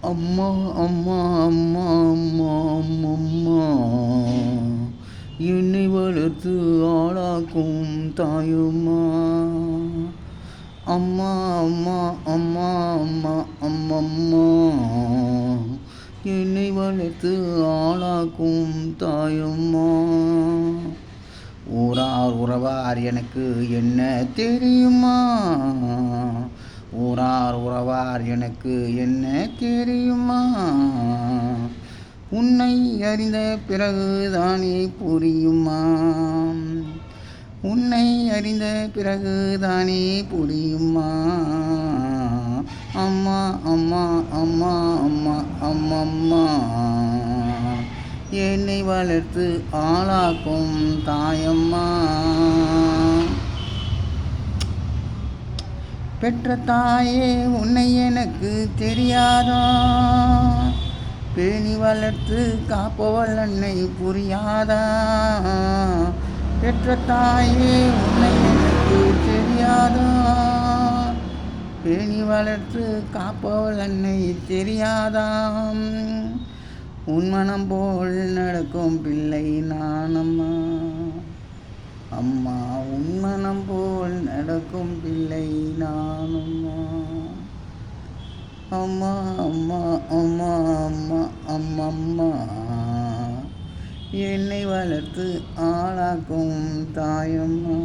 அம்மா அம்மா அம்மா அம்மா அம்மம்மா என்னை வளர்த்து ஆளாக்கும் தாயம்மா. அம்மா அம்மா அம்மா அம்மா அம்மம்மா என்னை வளர்த்து ஆளாக்கும் தாயம்மா. ஊரார் உறவார் எனக்கு என்ன தெரியுமா? ஊரார் உறவார் எனக்கு என்ன தெரியுமா? உன்னை அறிந்த பிறகு தானே புரியுமா? உன்னை அறிந்த பிறகு தானே புரியுமா? அம்மா அம்மா அம்மா அம்மா அம்மம்மா. என்னை வளர்த்து ஆளாக்கும் தாயம்மா. பெற்ற தாயே உன்னை எனக்கு தெரியாதா? பேணி வளர்த்து காப்பவள் அன்னை புரியாதா? பெற்ற தாயே உன்னை எனக்கு தெரியாதா? பேணி வளர்த்து காப்பவள் அன்னை தெரியாதாம் உன் மனம் போல் நடக்கும் பிள்ளை நானம்மா. அம்மா உன்மனம் போல் நடக்கும் பிள்ளை நானம்மா அம்மா அம்மா அம்மா அம்மா அம்மம்மா என்னை வளர்த்து ஆளாக்கும் தாயம்மா.